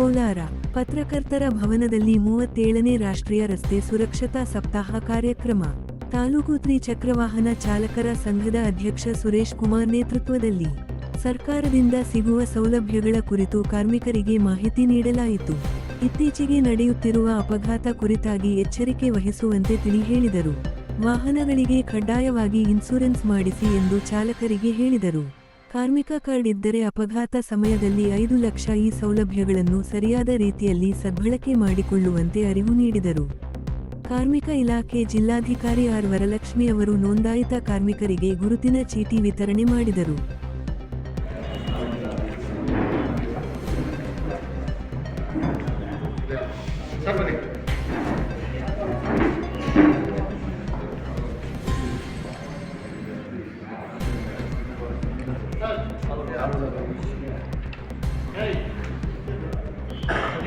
ಕೋಲಾರ, ಪತ್ರಕರ್ತರ ಭವನದಲ್ಲಿ ಮೂವತ್ತೇಳನೇ ರಾಷ್ಟ್ರೀಯ ರಸ್ತೆ ಸುರಕ್ಷತಾ ಸಪ್ತಾಹ ಕಾರ್ಯಕ್ರಮ. ತಾಲೂಕು ತ್ರಿಚಕ್ರವಾಹನ ಚಾಲಕರ ಸಂಘದ ಅಧ್ಯಕ್ಷ ಸುರೇಶ್ ಕುಮಾರ್ ನೇತೃತ್ವದಲ್ಲಿ ಸರ್ಕಾರದಿಂದ ಸಿಗುವ ಸೌಲಭ್ಯಗಳ ಕುರಿತು ಕಾರ್ಮಿಕರಿಗೆ ಮಾಹಿತಿ ನೀಡಲಾಯಿತು. ಇತ್ತೀಚೆಗೆ ನಡೆಯುತ್ತಿರುವ ಅಪಘಾತ ಕುರಿತಾಗಿ ಎಚ್ಚರಿಕೆ ವಹಿಸುವಂತೆ ತಿಳಿ ಹೇಳಿದರು ವಾಹನಗಳಿಗೆ ಕಡ್ಡಾಯವಾಗಿ ಇನ್ಸೂರೆನ್ಸ್ ಮಾಡಿಸಿ ಎಂದು ಚಾಲಕರಿಗೆ ಹೇಳಿದರು. ಕಾರ್ಮಿಕ ಕಾರ್ಡ್ ಇದ್ದರೆ ಅಪಘಾತ ಸಮಯದಲ್ಲಿ ಐದು ಲಕ್ಷ ಈ ಸೌಲಭ್ಯಗಳನ್ನು ಸರಿಯಾದ ರೀತಿಯಲ್ಲಿ ಸದ್ಬಳಕೆ ಮಾಡಿಕೊಳ್ಳುವಂತೆ ಅರಿವು ನೀಡಿದರು. ಕಾರ್ಮಿಕ ಇಲಾಖೆ ಜಿಲ್ಲಾಧಿಕಾರಿ ಆರ್ ವರಲಕ್ಷ್ಮಿ ಅವರು ನೋಂದಾಯಿತ ಕಾರ್ಮಿಕರಿಗೆ ಗುರುತಿನ ಚೀಟಿ ವಿತರಣೆ ಮಾಡಿದರು.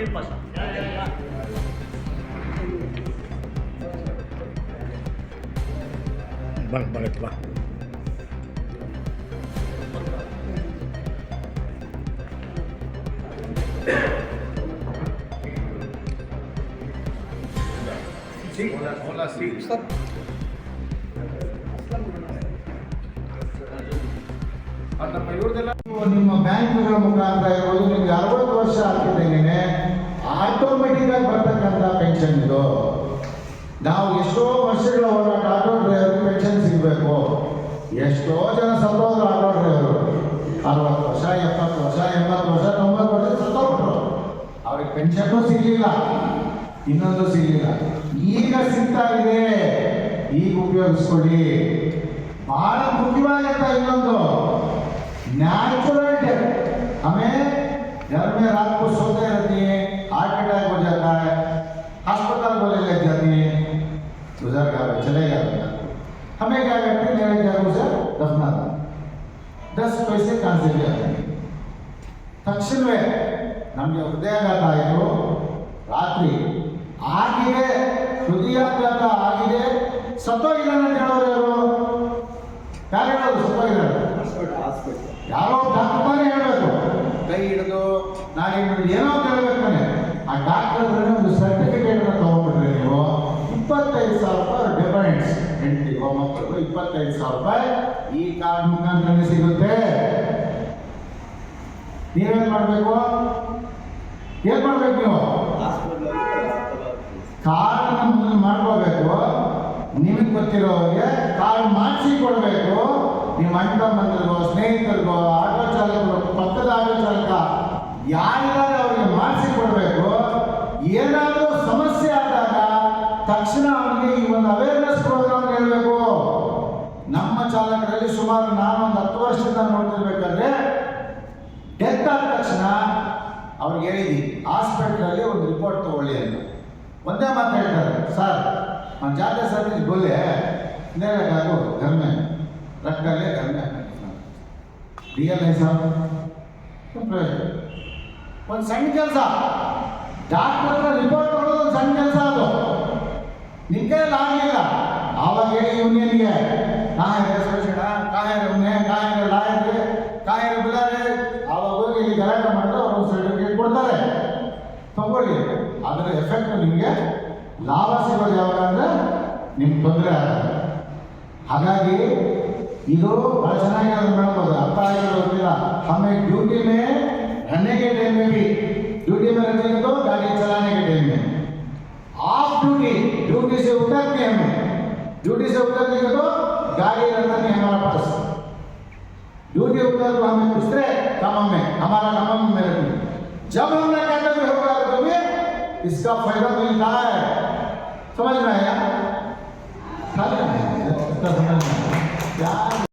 ಬಾ ಬರತ್ತೆ ಬಾ ನಿಮ್ಮ ಬ್ಯಾಂಕ್ಗಳ ಮುಖಾಂತರ ಇರ್ಬೋದು ನಿಮ್ಗೆ ಅರವತ್ತು ವರ್ಷ ಆಗ್ತಿದ್ದಂಗೆ ಆಟೋಮೆಟಿಕ್ ಆಗಿ ಬರ್ತಕ್ಕಂಥ ಪೆನ್ಷನ್ ಇದು ನಾವು ಎಷ್ಟೋ ವರ್ಷಗಳ ಹೋರಾಟ ಆಟೋ ಡ್ರೈವರ್ ಪೆನ್ಷನ್ ಸಿಗಬೇಕು ಎಷ್ಟೋ ಜನ ಸತ್ತೋದ್ರು ಆಟೋ ಡ್ರೈವರು ಅರವತ್ತು ವರ್ಷ ಎಪ್ಪತ್ತು ವರ್ಷ ಎಂಬತ್ತು ವರ್ಷ ತೊಂಬತ್ತು ವರ್ಷ ಸತ್ತೋಗ್ಬಿಟ್ರು ಅವ್ರಿಗೆ ಪೆನ್ಷನ್ನು ಸಿಗಲಿಲ್ಲ ಇನ್ನೊಂದು ಸಿಗಲಿಲ್ಲ ಈಗ ಸಿಗ್ತಾ ಇದೆ ಈಗ ಉಪಯೋಗಿಸ್ಕೊಳ್ಳಿ ಬಹಳ ಮುಖ್ಯವಾಗಿರ್ತ ಇನ್ನೊಂದು नेचुरल डेथ हमें घर में रात को सोते रहती है हार्ट अटैक हो जाता है अस्पताल बोले लग जाती है गुजर गया भाई चले गया बेटा हमें क्या करते हैं मेरे क्या उसे दफना दो दस पैसे कहाँ से भी आते हैं ತಕ್ಷಣವೇ ನಮಗೆ ಹೃದಯಾಘಾತ ಆಯಿತು ರಾತ್ರಿ ಆಗಿದೆ ಹೃದಯಾಘಾತ ಆಗಿದೆ ಸತ್ತೋಗಿಲ್ಲ ಅಂತ ಹೇಳೋರು ಯಾರು ಯಾರು ಹೇಳೋದು ಸತ್ತೋಗಿದ್ದಾರೆ ಯಾರೋ ಡಾಕ್ಟರ್ನೇ ಹೇಳಬೇಕು ಕೈ ಹಿಡಿದು ನಾಳೆ ಹಿಡಿದು ಏನೋ ಅಂತ ಹೇಳ್ಬೇಕು ತಾನೆ ಆ ಡಾಕ್ಟರ್ ಹತ್ರನೇ ಒಂದು ಸರ್ಟಿಫಿಕೇಟ್ ತಗೊಂಡ್ಬಿಟ್ರೆ ನೀವು ಇಪ್ಪತ್ತೈದು ಸಾವಿರ ರೂಪಾಯಿ ಡಿಫರೆನ್ಸ್ ಹೆಂಡತಿ ಮಕ್ಕಳಿಗೋ ಇಪ್ಪತ್ತೈದು ಸಾವಿರ ರೂಪಾಯಿ. ಈ ಕಾರ್ಡ್ ಮುಖಾಂತರನೇ ಸಿಗುತ್ತೆ. ನೀವೇನ್ ಮಾಡಬೇಕು? ಏನ್ ಮಾಡ್ಬೇಕು ನೀವು? ಕಾರ್ಡ್ ಮುಂದೆ ಮಾಡ್ಕೋಬೇಕು. ನಿಮಗೆ ಗೊತ್ತಿರೋರಿಗೆ ಕಾರ್ಡ್ ಮಾಡಿಸಿ ಕೊಡಬೇಕು ನಿಮ್ಮ ಅಣ್ಣ ತಮ್ಮಂದಿರಿಗೋ ಸ್ನೇಹಿತರಿಗೋ, ಆಟೋ ಚಾಲಕರು, ಪಕ್ಕದ ಆಟೋ ಚಾಲಕ, ಯಾರಿಗಾದ್ರೂ ಅವ್ರಿಗೆ ಮಾಡಿಸಿ ಕೊಡಬೇಕು ತಕ್ಷಣ ಅವನಿಗೆ ಈ ಒಂದು ಅವೇರ್ನೆಸ್ ಪ್ರೋಗ್ರಾಮ್ ಹೇಳಬೇಕು. ನಮ್ಮ ಚಾಲಕರಲ್ಲಿ ಸುಮಾರು ನಾನೊಂದು ಹತ್ತು ವರ್ಷದಿಂದ ನೋಡ್ತಿರ್ಬೇಕಾದ್ರೆ ಡೆತ್ ಆದ ತಕ್ಷಣ ಅವ್ರಿಗೆ ಹೇಳಿದ್ವಿ, ಹಾಸ್ಪಿಟ್ಲಲ್ಲಿ ಒಂದು ರಿಪೋರ್ಟ್ ತಗೊಳ್ಳಿ ಅಂತ. ಒಂದೇ ಮಾತು ಹೇಳ್ತಾರೆ, ಸರ್ ನಾನು ಸರ್ ಸರ್ವಿಸ್ ಬೋಲೆ ನೇರಗಾಗು ಗರ್ಮೆ, ರಕ್ತಲ್ಲೇ ಗರ್ಮೆ ರಿಯಲ್ ಸರ್ ಒಂದು ಸಣ್ಣ ಕೆಲಸ. ಡಾಕ್ಟರ್ ರಿಪೋರ್ಟ್ ಕೊಡೋದು ಒಂದು ಸಣ್ಣ ಕೆಲಸ ಅದು. ನಿನ್ ಕೈಯಲ್ಲಿ ಆಗಲಿಲ್ಲ. ಆವಾಗ ಹೇಳಿ ಯೂನಿಯನ್ಗೆ ಕಾಯರೆ ಶೋಷಣ ಕಾಯರೆ ಉನ್ನೆ ಕಾಯರೆ ಲಾಯರೆ ಕಾಯರೆ ಬಿಡಾರೆ ಆವಾಗ ಹೋಗಿ ಇಲ್ಲಿ ಗಲಾಟೆ ಮಾಡಿದ್ರೆ ಅವ್ರ ಸರ್ಟಿಫಿಕೇಟ್ ಕೊಡ್ತಾರೆ ತಗೊಳ್ಳಿ. ಅದರ ಎಫೆಕ್ಟ್ ನಿಮಗೆ ಲಾಭ ಸಿಗೋದು ಯಾವಾಗ ಅಂದರೆ ನಿಮ್ಗೆ ತೊಂದರೆ ಆಗುತ್ತೆ ಹಾಗಾಗಿ ಇದು ಬಹಳ ಚೆನ್ನಾಗಿ ಹೇಳ್ಬೋದು. ಅರ್ಥ ಆಗಿರೋದಿಲ್ಲ. ಆಮೇಲೆ ಡ್ಯೂಟಿನೇ ನನಗೆ ಮೇಬಿ ड्यूटी से उतरने के तो गाड़ी रखना नहीं हमारा पास। ड्यूटी उतर तो हमें दूसरे कामों में, हमारा कामों में रखें। जब हमने कैटेगरी होगा तो भी इसका फ़ायदा मिलता है। समझ में आया समझ में आया क्या?